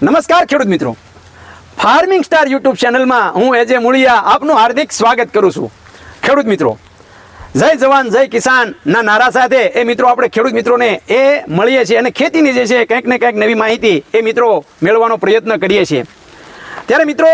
નમસ્કાર ખેડૂત મિત્રો. ફાર્મિંગ સ્ટાર યુટ્યુબ ચેનલમાં હું એજે મુળિયા આપનું હાર્દિક સ્વાગત કરું છું. ખેડૂત મિત્રો, જય જવાન, જય કિસાન ના નારા સાથે એ મિત્રો આપણે ખેડૂત મિત્રોને એ મળીએ છીએ અને ખેતીની જે છે કંઈક ને કંઈક નવી માહિતી એ મિત્રો મેળવવાનો પ્રયત્ન કરીએ છીએ. ત્યારે મિત્રો,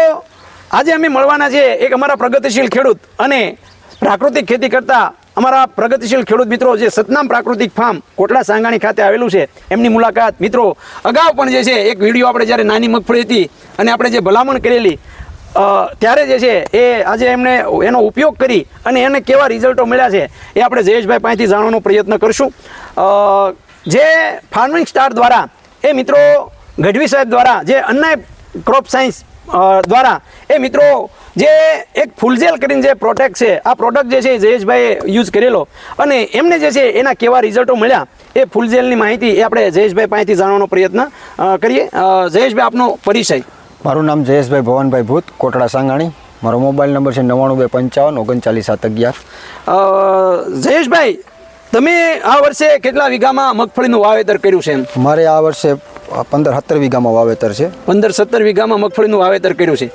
આજે અમે મળવાના છે એક અમારા પ્રગતિશીલ ખેડૂત અને પ્રાકૃતિક ખેતી કરતા અમારા પ્રગતિશીલ ખેડૂત મિત્રો જે સતનામ પ્રાકૃતિક ફાર્મ કોટડા સાંગાણી ખાતે આવેલું છે, એમની મુલાકાત મિત્રો અગાઉ પણ જે છે, એક વીડિયો આપણે જ્યારે નાની મગફળી હતી અને આપણે જે ભલામણ કરેલી ત્યારે જે છે, એ આજે એમણે એનો ઉપયોગ કરી અને એને કેવા રિઝલ્ટો મળ્યા છે, એ આપણે જયેશભાઈ પાસેથી જાણવાનો પ્રયત્ન કરશું. જે ફાર્મિંગ સ્ટાર દ્વારા, એ મિત્રો ગઢવી સાહેબ દ્વારા, જે અન્નાય ક્રોપ સાયન્સ દ્વારા, એ મિત્રો જે એક ફૂલજેલ કરીને જે પ્રોડક્ટ છે આ પ્રોડક્ટ જે છે એ જયેશભાઈએ યુઝ કરેલો. અને એમને જે છે એના કેવા રિઝલ્ટો મળ્યા એ ફૂલજેલની માહિતી એ આપણે જયેશભાઈ પાસેથી જાણવાનો પ્રયત્ન કરીએ. જયેશભાઈ આપનો પરિચય. મારું નામ જયેશભાઈ ભવનભાઈ ભૂત કોટડા સાંગાણી. મારો મોબાઈલ નંબર છે નવ્વાણું બે પંચાવન ઓગણચાલીસ સાત અગિયાર. જયેશભાઈ તમે આ વર્ષે કેટલા વીઘામાં મગફળીનું વાવેતર કર્યું છે એમ? મારે આ વર્ષે પંદર સત્તર વીઘામાં વાવેતર છે. પંદર સત્તર વીઘામાં મગફળીનું વાવેતર કર્યું છે.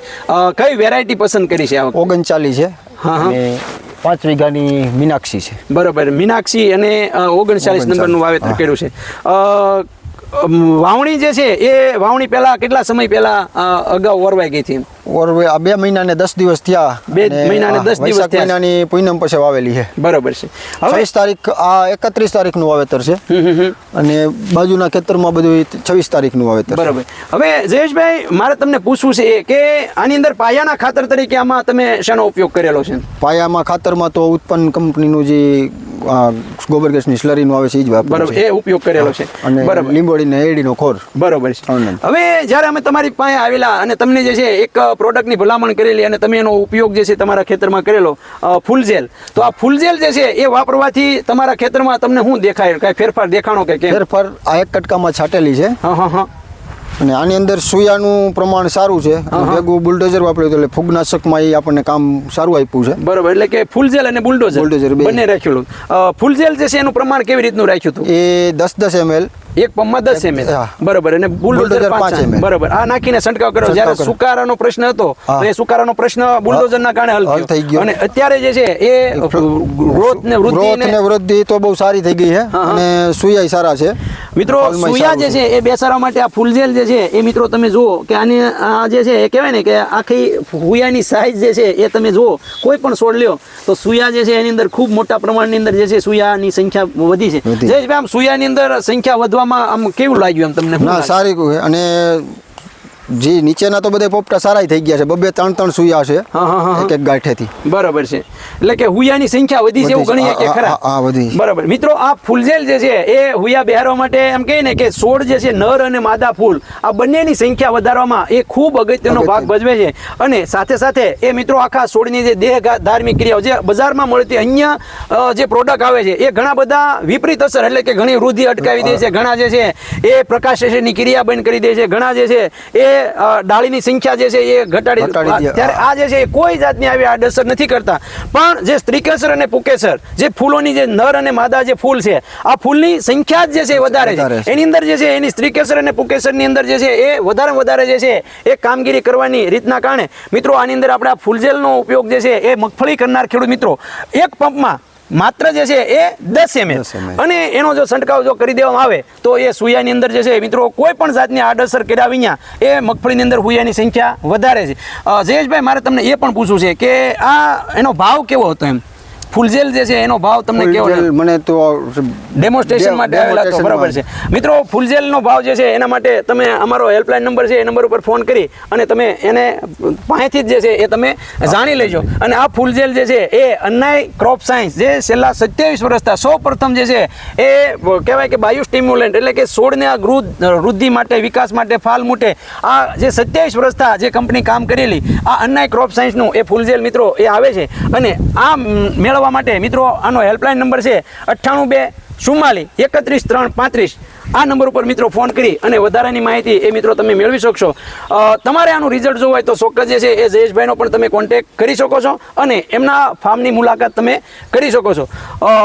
કઈ વેરાયટી પસંદ કરી છે? ઓગણચાલીસ છે. હા, હા. પાંચ વીઘાની મીનાક્ષી છે. બરાબર. મીનાક્ષી અને ઓગણચાલીસ નંબરનું વાવેતર કર્યું છે. વાવણી જે છે એ વાવણી પહેલા કેટલા સમય પહેલા અગાઉ વરવાઈ ગઈ હતી? ઓર આ બે મહિના ને દસ દિવસ થયા બે મહિના ને દસ દિવસ. મહિનાની પૂનમ પછી વાવેલી છે. બરોબર છે. છવ્વીસ તારીખ આ એકત્રીસ તારીખનું વાવેતર છે. અને બાજુના ખેતરમાં બધું છવ્વીસ તારીખનું વાવેતર છે. બરોબર. હવે જયેશભાઈ મારે તમને પૂછવું છે કે આની અંદર પાયાના ખાતર તરીકે આમાં તમે શેનો ઉપયોગ કરેલો છે? પાયામાં ખાતરમાં તો ઉત્પન્ન કંપનીનું જે આ, ગોબર ગેસની સ્લરીનું આવે છે એ જ બરોબર. એ ઉપયોગ કરેલો છે. અને લીંબોડી લીંબોળી ને એડીનો ખોર. બરોબર છે. હવે જ્યારે અમે તમારી પાસે આવેલા અને તમને જે છે એક પ્રોડક્ટની ભલામણ કરેલી અને તમે એનો ઉપયોગ જે છે તમારા ખેતરમાં કરેલો ફૂલજેલ તો આ ફૂલજેલ જે છે એ વાપરવાથી તમારા ખેતરમાં તમને શું દેખાય? કાંઈ ફેરફાર દેખાણો કે કેમ? ફેરફાર આ એક કટકામાં છાટેલી છે. હા હા હા. અને આની અંદર સુયાનું પ્રમાણ સારું છે. ભેગું બુલડોઝર વાપર્યું એટલે ફૂગનાશકમાં એ આપણને કામ સારું આપ્યું છે. બરોબર એટલે કે ફૂલજેલ અને બુલડોઝર. બુલડોઝર. બંને રાખ્યું ફૂલજેલ જે છે એનું પ્રમાણ કેવી રીતનું રાખ્યું હતું? એ દસ દસ એમએલ એક પંપમાં દસ એમએલ બરોબર અને બુલડોઝર પાંચ ml. બરોબર. આ નાખીને છંટકાવ કર્યો. જ્યારે સુકારાનો પ્રશ્ન હતો એ સુકારાનો પ્રશ્ન બુલડોઝરના કારણે હલ થઈ ગયો. અને અત્યારે જે છે એ ગ્રોથ ને વૃદ્ધિ ને વૃદ્ધિ તો બહુ સારી થઈ ગઈ છે. અને સુયા સારા છે. મિત્રો સુયા જે છે. એ બેસાડવા માટે આ ફૂલજેલ જે છે એ મિત્રો તમે જુઓ કે આની આ જે છે એ કહેવાય ને કે આખી હુયાની સાઈઝ જે છે એ તમે જુઓ. કોઈ પણ છોડ લ્યો તો સુયા જે છે એની અંદર ખૂબ મોટા પ્રમાણની અંદર જે છે સુયાની સંખ્યા વધી છે. જે આમ સુયાની અંદર સંખ્યા વધવામાં આમ કેવું લાગ્યું એમ તમને ના? સારી અને જે નીચેના તો બધા પોપટા સારા થઈ ગયા છે. બબે ત્રણ ત્રણ સુયા છે. એક એક ગાંઠેથી. બરાબર છે. એટલે કે હુયાની સંખ્યા વધી છે એવું ગણીએ કે ખરા? હા, વધી બરાબર. મિત્રો આ ફૂલઝેલ જે છે એ હુયા બહેરવા માટે એમ કહે ને કે છોડ જે છે નર અને માદા ફૂલ આ બંનેની સંખ્યા વધારવામાં એ ખૂબ અગત્યનો ભાગ ભજવે છે. અને સાથે સાથે એ મિત્રો આખા છોડની જે દેહ ધાર્મિક ક્રિયાઓ જે બજારમાં મળતી અહીંયા જે પ્રોડક્ટ આવે છે એ ઘણા બધા વિપરીત અસર એટલે કે ઘણી વૃદ્ધિ અટકાવી દે છે. ઘણા જે છે એ પ્રકાશની ક્રિયા બંધ કરી દે છે. ઘણા જે છે એ ડાળીની સંખ્યા જે છે એ ઘટાડી ત્યારે આ જે છે એ કોઈ જાતની આવી આડઅસર નથી કરતા. પણ જે સ્ત્રીકેસર અને પુકેસર જે ફૂલોની જે નર અને માદા જે ફૂલ છે આ ફૂલની સંખ્યા જ જે છે એ વધારે છે. એની અંદર જે છે એની સ્ત્રીકેસર અને પુકેસરની અંદર જે છે એ વધારે વધારે જે છે એ કામગીરી કરવાની રીતના કારણે મિત્રો આની અંદર આપણે આ ફૂલજેલનો ઉપયોગ જે છે એ મગફળી કરનાર ખેડૂત મિત્રો એક પંપમાં માત્ર જે છે એ દસ એમએલ 10 અને એનો જો છંટકાવ જો કરી દેવામાં આવે તો એ સુયાની અંદર જે છે મિત્રો કોઈ પણ જાતની આડઅસર કર્યા વિના એ મગફળીની અંદર હુયાની સંખ્યા વધારે છે. જયેશભાઈ મારે તમને એ પણ પૂછવું છે કે આ એનો ભાવ કેવો હતો એમ? ફૂલજેલ જે છે એનો ભાવ તમને કેવો મને તો ડેમોન્સ્ટ્રેશન માટે આવેલા તો બરાબર છે. મિત્રો ફૂલજેલનો ભાવ જે છે એના માટે તમે અમારો હેલ્પલાઇન નંબર છે એ નંબર ઉપર ફોન કરી અને તમે એને પાસેથી જ જે છે એ તમે જાણી લેજો. અને આ ફૂલજેલ જે છે એ અન્નાય ક્રોપ સાયન્સ જે છેલ્લા સત્યાવીસ વર્ષતા સૌ પ્રથમ જે છે એ કહેવાય કે બાયુ સ્ટિમ્યુલન્ટ એટલે કે છોડને આ વૃદ્ધિ માટે વિકાસ માટે ફાલ મૂટે. આ જે સત્યાવીસ વર્ષતા જે કંપની કામ કરેલી આ અન્નાય ક્રોપ સાયન્સનું એ ફૂલજેલ મિત્રો એ આવે છે. અને આ મ, મેળવવા માટે મિત્રો આનો હેલ્પલાઇન નંબર છે અઠ્ઠાણું બે ચુમ્માલી એકત્રીસ ત્રણ પાંત્રીસ. આ નંબર ઉપર મિત્રો ફોન કરી અને વધારાની માહિતી એ મિત્રો તમે મેળવી શકશો. તમારે આનું રિઝલ્ટ જોવું હોય તો ચોક્કસ જે છે એ જયેશભાઈનો પણ તમે કોન્ટેક્ટ કરી શકો છો અને એમના ફાર્મની મુલાકાત તમે કરી શકો છો.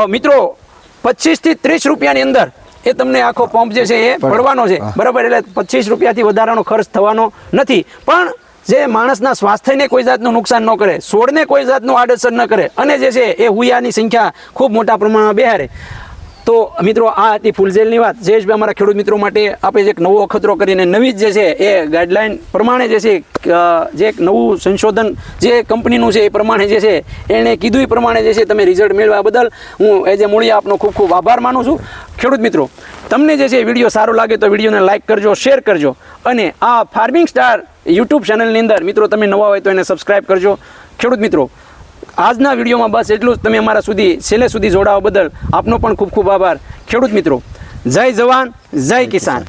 મિત્રો પચીસથી ત્રીસ રૂપિયાની અંદર એ તમને આખો પંપ જે છે એ ભરવાનો છે. બરાબર એટલે પચીસ રૂપિયાથી વધારાનો ખર્ચ થવાનો નથી. પણ જે માણસના સ્વાસ્થ્યને કોઈ જાતનું નુકસાન ન કરે છોડને કોઈ જાતનું આડઅસર ન કરે, અને જે છે એ હુયાની સંખ્યા ખૂબ મોટા પ્રમાણમાં બેહારે. તો મિત્રો, આ હતી ફૂલઝેલની વાત. જયેશભાઈ અમારા ખેડૂત મિત્રો માટે આપણે જે એક નવો અખતરો કરીને નવી જ જે છે એ ગાઈડલાઇન પ્રમાણે જે છે જે એક નવું સંશોધન જે કંપનીનું છે એ પ્રમાણે જે છે, એણે કીધું એ પ્રમાણે જે છે તમે રિઝલ્ટ મેળવા બદલ હું એ જે મૂળિયા આપનો ખૂબ ખૂબ આભાર માનું છું. ખેડૂત મિત્રો, તમને જે છે વીડિયો સારો લાગે તો વિડીયોને લાઇક કરજો શેર કરજો, અને આ ફાર્મિંગ સ્ટાર યુટ્યુબ ચેનલની અંદર. મિત્રો, તમે નવા હોય તો એને સબસ્ક્રાઇબ કરજો. ખેડૂત મિત્રો, આજના વિડીયોમાં બસ એટલું જ. તમે અમારા સુધી, છેલ્લે સુધી જોડાવા બદલ આપનો પણ ખૂબ ખૂબ આભાર. ખેડૂત મિત્રો, જય જવાન, જય કિસાન.